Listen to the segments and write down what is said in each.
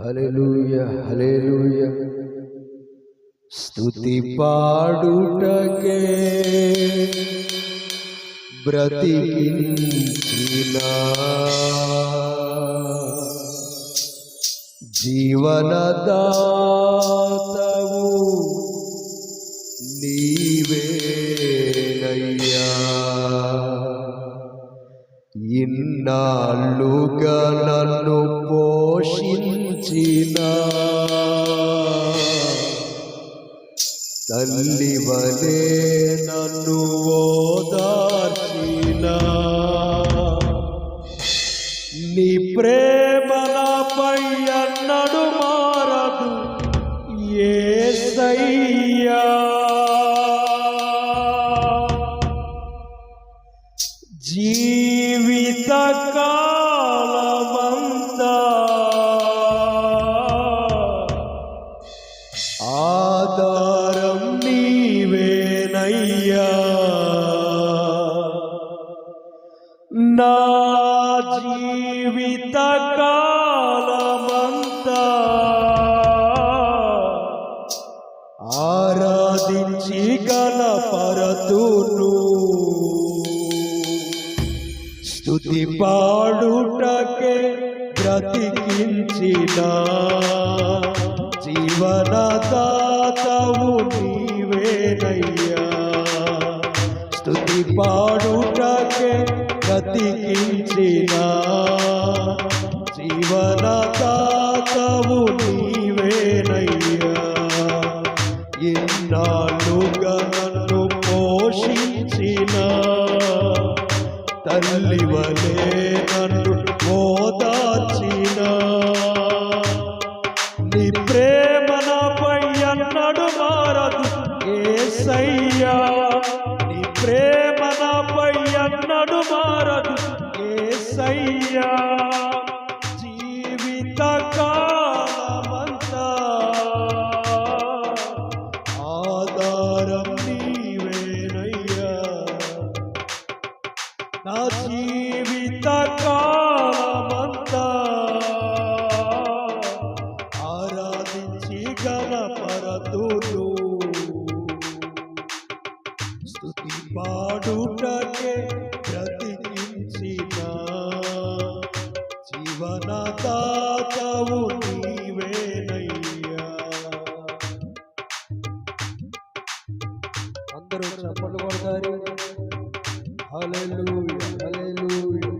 హల్లెలూయ హల్లెలూయ. స్తుతి పాడుటకే బ్రతికించిన. జీవనదాతవు నీవేనయ్యా. ఇన్నాళ్ళుగా నన్ను పోషి పోషించిన తల్లి వలే నన్ను ఓదార్చిన. నీ ప్రేమ నాపై అన్నడు మారదు. ఏ సయ్యా పాడుటకే బ్రతికించిన. జీవనదాతవు నీవేనయ్యా. స్థుతి పాడుటకే బ్రతికించిన. జీవనదాతవు నీవేనయ్యా. ఇన్నాళ్ళుగా నన్ను పోషించినా. తల్లి వలే నన్ను ఓదార్చిన. నీ ప్రేమ నాపై అన్నడు మారదు ఏసయ్యా. నీ ప్రేమ నాపై అన్నడు మారదు ఏసయ్యా. గణపరతులు స్తుతి పాడుటకే నీవేనయ్యా. అందరూ చప్పట్లు కొడతారు. హల్లెలూయా హల్లెలూయా.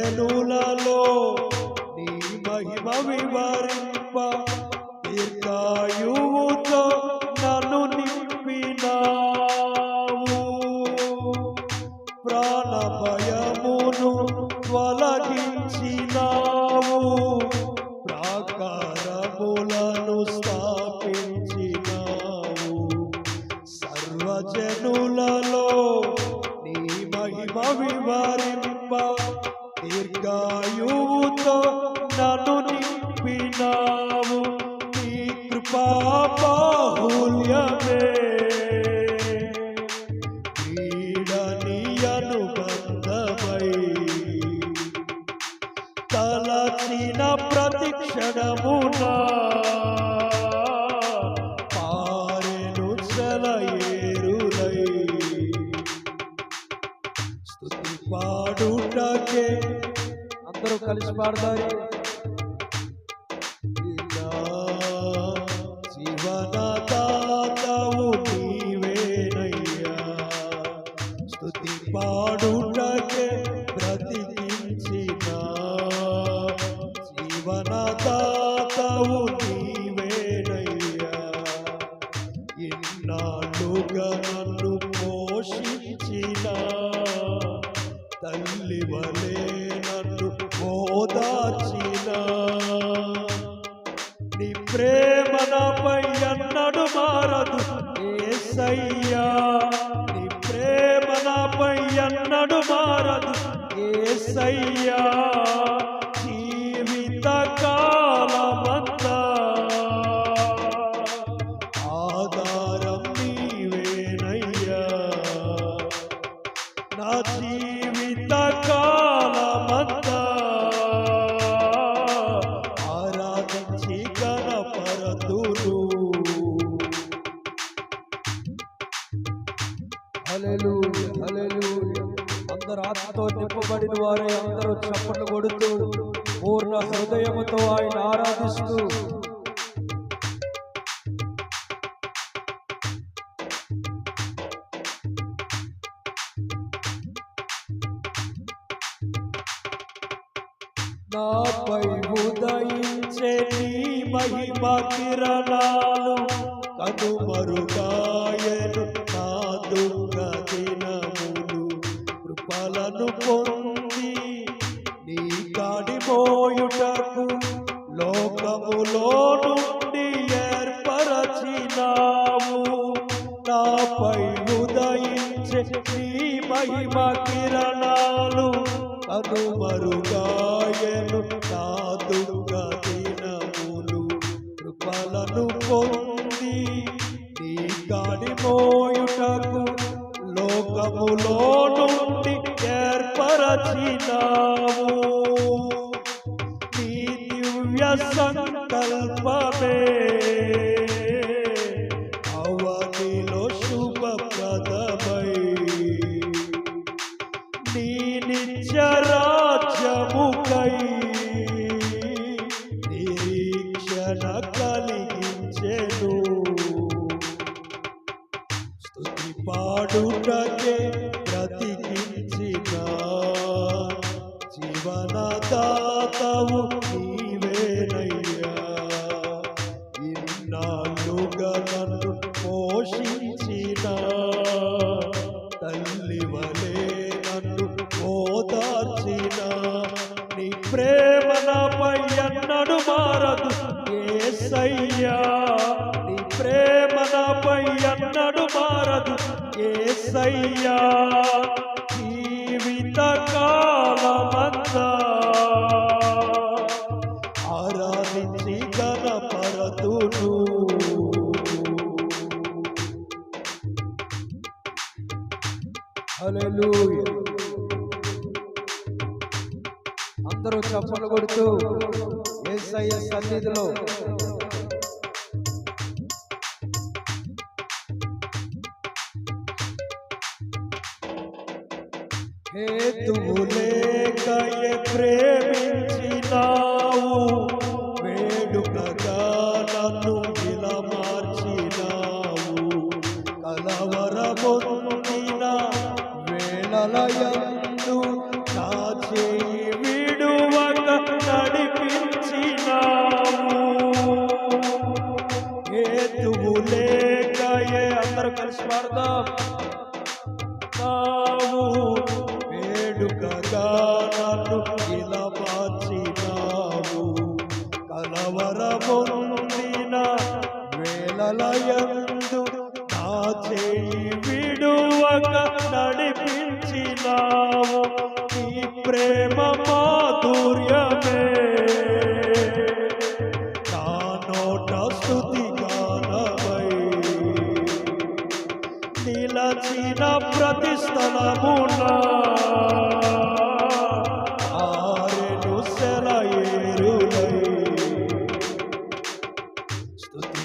సర్వజనులలో నీ మహిమ వివరింప దీర్ఘాయువుతో నన్ను నింపినావు. ప్రాణ భయమును తొలగించినావు. ప్రాకారములను పాడతారు. పాడుటకే బ్రతికించిన. జీవనదాతవు నీవేనయ్యా. ఇన్నాళ్ళుగా నన్ను పోషించిన. తల్లి వలే దాచిన నీ ప్రేమ నాపై ఎన్నడు మారదు. ఏసయ్యా నీ ప్రేమ నాపై ఎన్నడు మారదు. ఏసయ్యా అందరు ఆత్మతో నింపబడిన వారే అందరూ చప్పట్లు కొడుతూ పూర్ణ హృదయముతో ఆయన ఆరాధిస్తూ. నాపై ఉదయించే నీ మహిమ కిరణాలు కనుమరుగాయను. నన్ను పొంది నీ కాడిపోయుటకు లోకములో నుండి ఏర్పరచినావు. నాపై ఉదయించే నీ మహిమ కిరణాలు అనుమరుగాయను. నా దుర్గ దినములు కృపలను పొంది నీ కాడి పరచినావు. నీ దివ్య సంకల్పమే. అవనిలో శుభప్రదమై. నీ నిత్య రాజ్యముకై నిరీక్షణ కలిగించెను. స్తుతి పాడుటకే ప్రేమ నాపై అన్నడు మారదు. ఏసయ్యా నీ ప్రేమ నాపై అన్నడు మారదు. ఏసయ్యా జీవిత కాలమంతా ఆరాధించి గణపరతును Hallelujah. కొడుతూ యేసయ్య సన్నిధిలో హేతువులేకయే ప్రేమించినావు ప్రేమ మాధుర్యమే. నా నోట స్తుతి గానమై. నిలచిన ప్రతి స్థలమున ఆరెను సెలయేరులై. స్తుతి